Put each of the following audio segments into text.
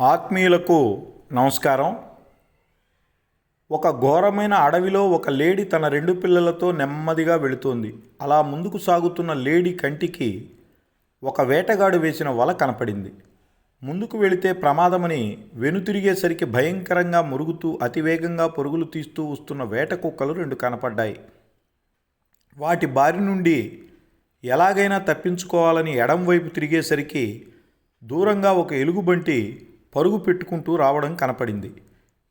ఆత్మీయులకు నమస్కారం. ఒక ఘోరమైన అడవిలో ఒక లేడీ తన రెండు పిల్లలతో నెమ్మదిగా వెళుతోంది. అలా ముందుకు సాగుతున్న లేడీ కంటికి ఒక వేటగాడు వేసిన వల కనపడింది. ముందుకు వెళితే ప్రమాదమని వెనుతిరిగేసరికి భయంకరంగా మురుగుతూ అతివేగంగా పరుగులు తీస్తూ వస్తున్న వేట కుక్కలు రెండు కనపడ్డాయి. వాటి బారి నుండి ఎలాగైనా తప్పించుకోవాలని ఎడం వైపు తిరిగేసరికి దూరంగా ఒక ఎలుగుబంటి పరుగు పెట్టుకుంటూ రావడం కనపడింది.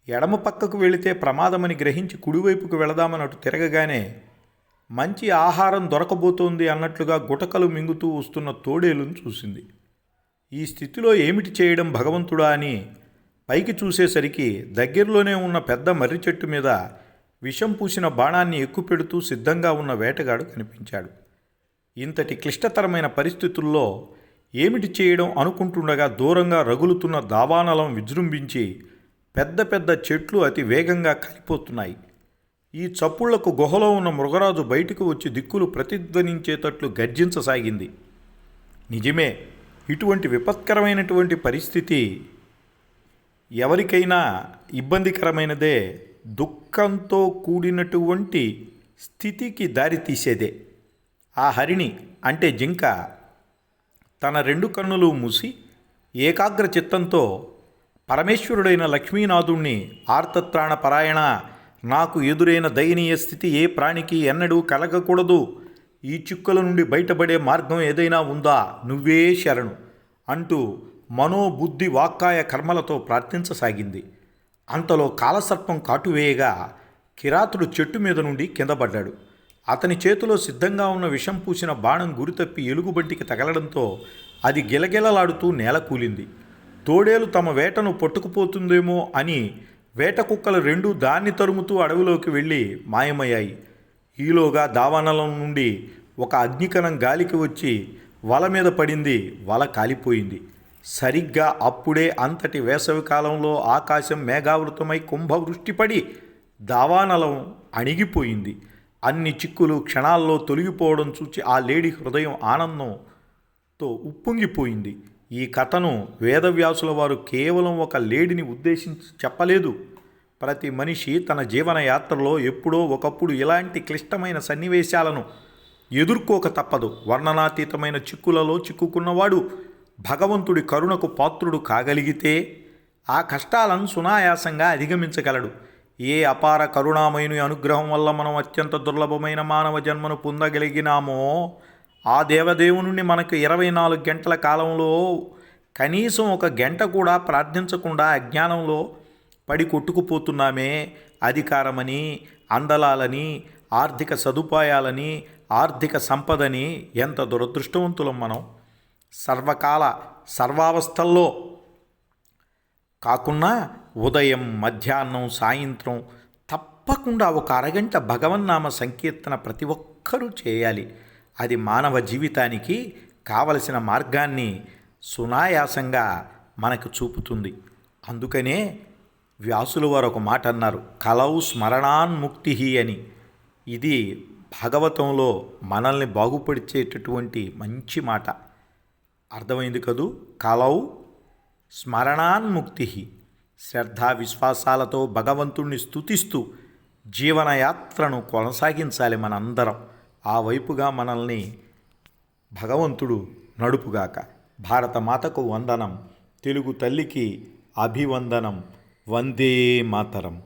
ఎడమ పక్కకు వెళితే ప్రమాదమని గ్రహించి కుడివైపుకు వెళదామని అటు తిరగగానే మంచి ఆహారం దొరకబోతోంది అన్నట్లుగా గుటకలు మింగుతూ వస్తున్న తోడేలును చూసింది. ఈ స్థితిలో ఏమిటి చేయడం భగవంతుడా అని పైకి చూసేసరికి దగ్గరలోనే ఉన్న పెద్ద మర్రి చెట్టు మీద విషం పూసిన బాణాన్ని ఎక్కుపెడుతూ సిద్ధంగా ఉన్న వేటగాడు కనిపించాడు. ఇంతటి క్లిష్టతరమైన పరిస్థితుల్లో ఏమిటి చేయడం అనుకుంటుండగా దూరంగా రగులుతున్న దావానలం విజృంభించి పెద్ద పెద్ద చెట్లు అతి వేగంగా కలిపోతున్నాయి. ఈ చప్పుళ్ళకు గుహలో ఉన్న మృగరాజు బయటకు వచ్చి దిక్కులు ప్రతిధ్వనించేటట్లు గర్జించసాగింది. నిజమే ఇటువంటి విపత్కరమైనటువంటి పరిస్థితి ఎవరికైనా ఇబ్బందికరమైనదే దుఃఖంతో కూడినటువంటి స్థితికి దారితీసేదే. ఆ హరిణి అంటే జింక తన రెండు కన్నులు మూసి ఏకాగ్ర చిత్తంతో పరమేశ్వరుడైన లక్ష్మీనాథుణ్ణి ఆర్తత్రాణ పరాయణ నాకు ఎదురైన దయనీయ స్థితి ఏ ప్రాణికి ఎన్నడూ కలగకూడదు. ఈ చిక్కుల నుండి బయటపడే మార్గం ఏదైనా ఉందా? నువ్వే శరణు అంటూ మనోబుద్ధి వాక్కాయ కర్మలతో ప్రార్థించసాగింది. అంతలో కాలసర్పం కాటువేయగా కిరాతుడు చెట్టు మీద నుండి కిందపడ్డాడు. అతని చేతిలో సిద్ధంగా ఉన్న విషం పూసిన బాణం గురితప్పి ఎలుగుబంటికి తగలడంతో అది గిలగిలలాడుతూ నేల కూలింది. తోడేలు తమ వేటను పట్టుకుపోతుందేమో అని వేట కుక్కలు రెండు దాన్ని తరుముతూ అడవిలోకి వెళ్ళి మాయమయ్యాయి. ఈలోగా దావానలం నుండి ఒక అగ్నికణం గాలికి వచ్చి వల మీద పడింది. వల కాలిపోయింది. సరిగ్గా అప్పుడే అంతటి వేసవి కాలంలో ఆకాశం మేఘావృతమై కుంభవృష్టిపడి దావానలం అణిగిపోయింది. అన్ని చిక్కులు క్షణాల్లో తొలగిపోవడం చూచి ఆ లేడీ హృదయం ఆనందంతో ఉప్పొంగిపోయింది. ఈ కథను వేదవ్యాసుల వారు కేవలం ఒక లేడిని ఉద్దేశించి చెప్పలేదు. ప్రతి మనిషి తన జీవన యాత్రలో ఎప్పుడో ఒకప్పుడు ఇలాంటి క్లిష్టమైన సన్నివేశాలను ఎదుర్కోక తప్పదు. వర్ణనాతీతమైన చిక్కులలో చిక్కుకున్నవాడు భగవంతుడి కరుణకు పాత్రుడు కాగలిగితే ఆ కష్టాలను సునాయాసంగా అధిగమించగలడు. ఏ అపార కరుణామయుని అనుగ్రహం వల్ల మనం అత్యంత దుర్లభమైన మానవ జన్మను పొందగలిగినామో ఆ దేవదేవుని మనకు ఇరవై నాలుగు గంటల కాలంలో కనీసం ఒక గంట కూడా ప్రార్థించకుండా అజ్ఞానంలో పడి కొట్టుకుపోతున్నామే. అధికారమని అందలాలని ఆర్థిక సదుపాయాలని ఆర్థిక సంపదని ఎంత దురదృష్టవంతులం మనం. సర్వకాల సర్వావస్థల్లో కాకున్నా ఉదయం మధ్యాహ్నం సాయంత్రం తప్పకుండా ఒక అరగంట భగవన్నామ సంకీర్తన ప్రతి ఒక్కరూ చేయాలి. అది మానవ జీవితానికి కావలసిన మార్గాన్ని సునాయాసంగా మనకు చూపుతుంది. అందుకనే వ్యాసులు వారు ఒక మాట అన్నారు కలవు స్మరణాన్ముక్తి అని. ఇది భాగవతంలో మనల్ని బాగుపడిచేటటువంటి మంచి మాట. అర్థమైంది కదూ? కలవు స్మరణాన్ముక్తి శ్రద్ధా విశ్వాసాలతో భగవంతుణ్ణి స్తుతిస్తూ జీవనయాత్రను కొనసాగించాలి మనందరం. ఆ వైపుగా మనల్ని భగవంతుడు నడుపుగాక. భారతమాతకు వందనం తెలుగు తల్లికి అభివందనం వందే మాతరం.